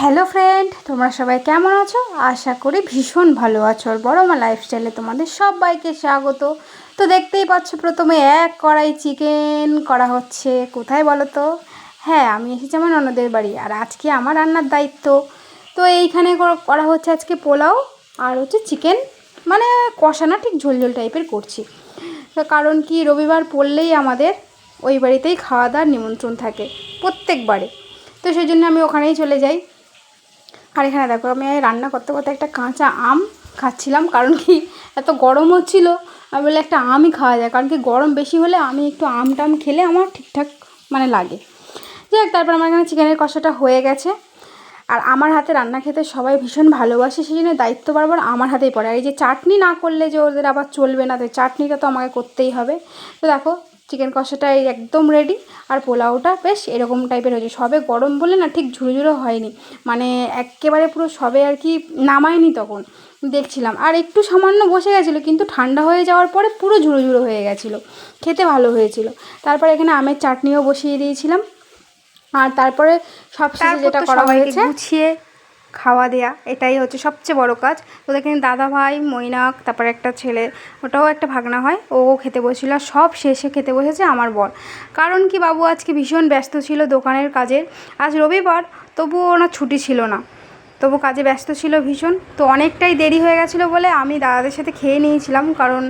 Hello friend, তোমরা সবাই কেমন আছো? আশা করি ভীষণ ভালো আছো আর বড় মা লাইফস্টাইলে তোমাদের সবাইকে স্বাগত। তো দেখতেই পাচ্ছ, প্রথমে এক কড়াই চিকেন করা হচ্ছে। কোথায় বলো তো হ্যাঁ আমি এসেছি আমার অন্যদের বাড়ি আর আজকে আমার রান্নার দায়িত্ব। তো এইখানে করা হচ্ছে আজকে পোলাও আর হচ্ছে চিকেন মানে কষা না ঠিক ঝোল ঝোল টাইপের করছি। তো কারণ কি, রবিবার পড়লেই আমাদের ওই বাড়িতেই খাওয়া দাওয়ার নিমন্ত্রণ থাকে প্রত্যেকবারে। তো সেই জন্য আমি ওখানেই চলে যাই। আর এখানে দেখো, আমি রান্না করতে করতে একটা কাঁচা আম খাচ্ছিলাম, কারণ কি এত গরম হচ্ছিল। আমি বলে একটা আমই খাওয়া যায়। কারণ কি গরম বেশি হলে আমি একটু আম টাম খেলে আমার ঠিকঠাক মানে লাগে। যাই হোক তারপর আমার এখানে চিকেনের কষাটা হয়ে গেছে। আর আমার হাতে রান্না খেতে সবাই ভীষণ ভালোবাসে, সেই জন্য দায়িত্ব বারবার আমার হাতেই পড়ে। আর এই যে চাটনি না করলে যে ওদের আবার চলবে না, তো চাটনিটা তো আমাকে করতেই হবে। তো দেখো চিকেন কষাটাই একদম রেডি আর পোলাওটা বেশ এরকম টাইপের হয়েছে। সবে গরম বলে না ঠিক ঝুরঝুরো হয়নি। মানে একেবারে পুরো সবে আর কি নামায়নি তখন। দেখছিলাম। আর একটু সামান্য বসে গেছিল কিন্তু ঠান্ডা হয়ে যাওয়ার পরে পুরো ঝুড়ো ঝুড়ো হয়ে গেছিল। খেতে ভালো হয়েছিল। তারপর এখানে আমের চাটনিও বসিয়ে দিয়েছিলাম। আর তারপরে সবশেষে যেটা করা হয়েছে গুছিয়ে খাওয়া দেয়া, এটাই হচ্ছে সবচেয়ে বড় কাজ। তো এখানে দাদা ভাই, মৈনাক, তারপরে একটা ছেলে, ওটাও একটা ভাগনা হয় ও খেতে বসেছিল সব শেষে খেতে বসেছে আমার বর। কারণ কি বাবু, আজকে ভীষণ ব্যস্ত ছিল দোকানের কাজে আজ রবিবার, তবুও ওনার ছুটি ছিল না। তবু কাজে ব্যস্ত ছিল ভীষণ, তো অনেকটাই দেরি হয়ে গেছিল বলে আমি দাদাদের সাথে খেয়ে নিয়েছিলাম। কারণ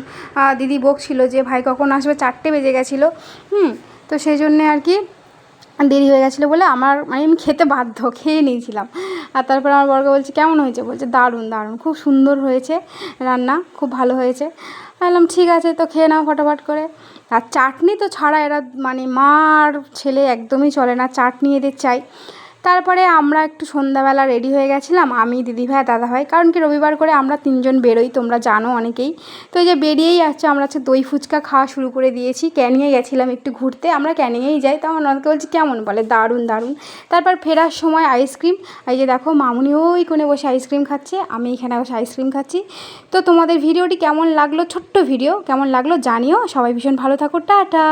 দিদি বকছিল যে, ভাই, কখন আসবে? চারটে বেজে গেছিল। হুম, তো সেই জন্যে আর কি দেরি হয়ে গেছিল বলে আমার মানে আমি খেতে বাধ্য, খেয়ে নিয়েছিলাম। আর তারপর আমার বর্গ বলছে, কেমন হয়েছে? বলছে, দারুণ দারুণ। খুব সুন্দর হয়েছে রান্না, খুব ভালো হয়েছে। বললাম, ঠিক আছে, তো খেয়ে নাও ফটাফট করে। আর চাটনি তো ছাড়া এরা মানে মা আর ছেলে একদমই চলে না, চাটনি এদের চাই। তারপরে আমরা একটু সন্ধ্যাবেলা রেডি হয়ে গেছিলাম, আমি, দিদিভাই, দাদাভাই, কারণ কি রবিবার করে আমরা তিনজন বেরোই, তোমরা জানো অনেকেই। তো এই যে বেরিয়েই আসছে, আমরা হচ্ছে দই ফুচকা খাওয়া শুরু করে দিয়েছি, ক্যানিংয়ে গেছিলাম একটু ঘুরতে, আমরা ক্যানিংয়েই যাই তো আমার ননদকে বলছি, কেমন? বলে, দারুণ দারুণ। তারপর ফেরার সময় আইসক্রিম এই যে দেখো, মামুনি ওই কোণে বসে আইসক্রিম খাচ্ছে, আমি এখানে বসে আইসক্রিম খাচ্ছি। তো তোমাদের ভিডিওটি কেমন লাগল? ছোট্ট ভিডিও কেমন লাগল জানিও, সবাই ভীষণ ভালো থাকো, টাটা!